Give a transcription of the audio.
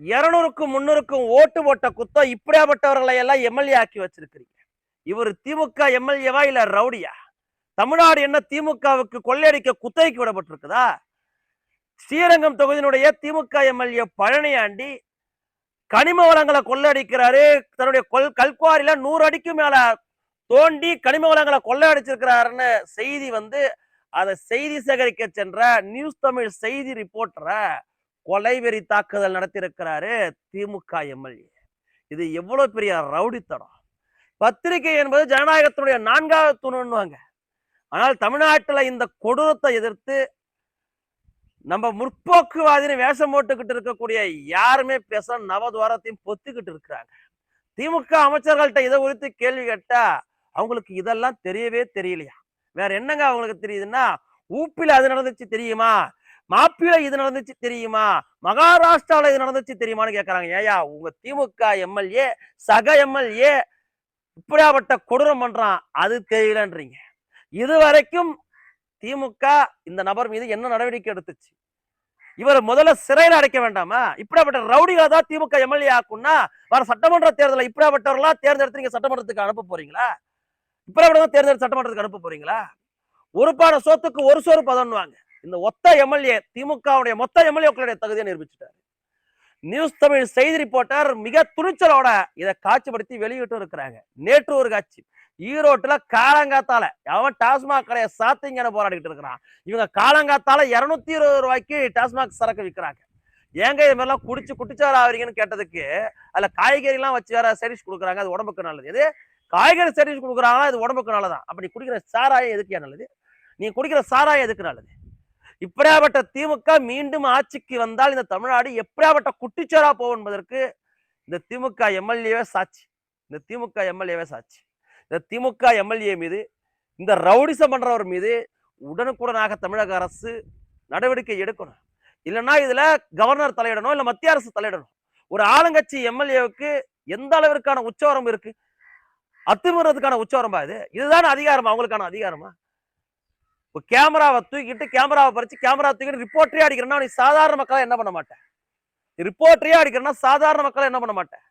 இருநூறுக்கும் முன்னூறுக்கும் ஓட்டு போட்ட குத்தம் இப்படியாப்பட்டவர்களை எல்லாம் எம்எல்ஏ ஆக்கி வச்சிருக்கிறீங்க. இவர் திமுக எம்எல்ஏவா இல்ல ரவுடியா? தமிழ்நாடு என்ன திமுகவுக்கு கொள்ளையடிக்க குத்தகைக்கு விடப்பட்டிருக்குதா? ஸ்ரீரங்கம் தொகுதியினுடைய திமுக எம்எல்ஏ பழனியாண்டி கனிம வளங்களை கொள்ளையடிக்கிறாரு. தன்னுடைய கொல் கல்குவாரியில நூறு அடிக்கு மேல தோண்டி கனிம வளங்களை கொள்ளையடிச்சிருக்கிறாருன்னு செய்தி வந்து அதை செய்தி சேகரிக்க சென்ற நியூஸ் தமிழ் செய்தி ரிப்போர்ட்டரை? கொலைவெறி தாக்குதல் நடத்தியிருக்கிறாரு திமுக எம்எல்ஏ. இது எவ்வளவு பெரிய ரவுடித்தனம். பத்திரிகை என்பது ஜனநாயகத்தினுடைய நான்காவது துணுன்னுவாங்க. ஆனால் தமிழ்நாட்டுல இந்த கொடூரத்தை எதிர்த்து நம்ம முற்போக்குவாதின்னு வேஷம் போட்டுக்கிட்டு இருக்கக்கூடிய யாருமே பேச நவதுவாரத்தையும் பொத்துக்கிட்டு இருக்கிறாங்க. திமுக அமைச்சர்கள்ட்ட இதை குறித்து கேள்வி கேட்டா அவங்களுக்கு இதெல்லாம் தெரியவே தெரியலையா? வேற என்னங்க அவங்களுக்கு தெரியுதுன்னா ஊப்பில அது நடந்துச்சு தெரியுமா? மாப்பிள்ள இது நடந்துச்சு தெரியுமா? மகாராஷ்டிரால இது நடந்துச்சு தெரியுமான்னு கேட்கறாங்க ஏயா உங்க திமுக எம்எல்ஏ சக எம்எல்ஏ இப்படியாப்பட்ட கொடூரம் பண்றான். அது தெரியலன்றீங்க. இதுவரைக்கும் திமுக இந்த நபர் மீது என்ன நடவடிக்கை எடுத்துச்சு? இவர் முதல்ல சிறையில் அடைக்க வேண்டாமா? இப்படியாப்பட்ட ரவுடிகளை தான் திமுக எம்எல்ஏ ஆக்கும்னா வர சட்டமன்ற தேர்தலில் இப்படியாப்பட்டவர்களா தேர்ந்தெடுத்து நீங்க சட்டமன்றத்துக்கு அனுப்ப போறீங்களா? இப்படியாப்பட்ட தேர்ந்தெடுத்து சட்டமன்றத்துக்கு அனுப்ப போறீங்களா? ஒரு பாட சோத்துக்கு ஒரு சோறு பதன்வாங்க இந்த ஒத்த எம்எல்ஏ திமுகவுடைய மொத்த எம்எல்ஏக்களுடைய தகுதியை நிரூபிச்சுட்டார். நியூஸ் தமிழ் செய்தி ரிப்போர்ட்டர் மிக துணிச்சலோட இதை காட்சிப்படுத்தி வெளியிட்டு இருக்கிறாங்க. நேற்று ஒரு காட்சி. ஈரோட்டுல காலங்காத்தால அவன் டாஸ்மாக் கடையை சாத்திங்கன்னு போராடிக்கிட்டு இருக்கிறான். இவங்க காலங்காத்தால இருநூத்தி இருபது ரூபாய்க்கு டாஸ்மாக் சரக்கு விற்கிறாங்க ஏங்க இது மாதிரிலாம் குடிச்சு குட்டிச்சாறு ஆவறீங்கன்னு கேட்டதுக்கு அதுல காய்கறி எல்லாம் வச்சு வேற சர்வீஸ் கொடுக்குறாங்க அது உடம்புக்கு நல்லது. இது காய்கறி சர்வீஸ் கொடுக்குறாங்களா இது உடம்புக்கு நல்லதான் அப்படி குடிக்கிற சாராயம் எதுக்கு நல்லது? நீ குடிக்கிற சாராயம் எதுக்கு நல்லது? இப்படியாப்பட்ட திமுக மீண்டும் ஆட்சிக்கு வந்தால் இந்த தமிழ்நாடு எப்படியாப்பட்ட குட்டிச்சோரா போகும் என்பதற்கு இந்த திமுக எம்எல்ஏவே சாட்சி. இந்த திமுக எம்எல்ஏவே சாட்சி. இந்த திமுக எம்எல்ஏ மீது இந்த ரவுடிசம் பண்றவர் மீது உடனுக்குடனாக தமிழக அரசு நடவடிக்கை எடுக்கணும். இல்லைன்னா இதுல கவர்னர் தலையிடணும் இல்ல மத்திய அரசு தலையிடணும். ஒரு ஆளுங்கட்சி எம்எல்ஏவுக்கு எந்த அளவிற்கான உச்சவரம் இருக்கு? அத்துமீறதுக்கான உச்சவரம்பா இது? இதுதான் அதிகாரமா? அவங்களுக்கான அதிகாரமா? இப்போ கேமராவை தூக்கிட்டு கேமராவை பறிச்சு கேமரா தூக்கிட்டு ரிப்போர்ட்டரே அடிக்கிறேன்னா நீ சாதாரண மக்களை என்ன பண்ண மாட்டேன் ரிப்போர்ட்டரே அடிக்கிறேன்னா சாதாரண மக்களை என்ன பண்ண மாட்டேன்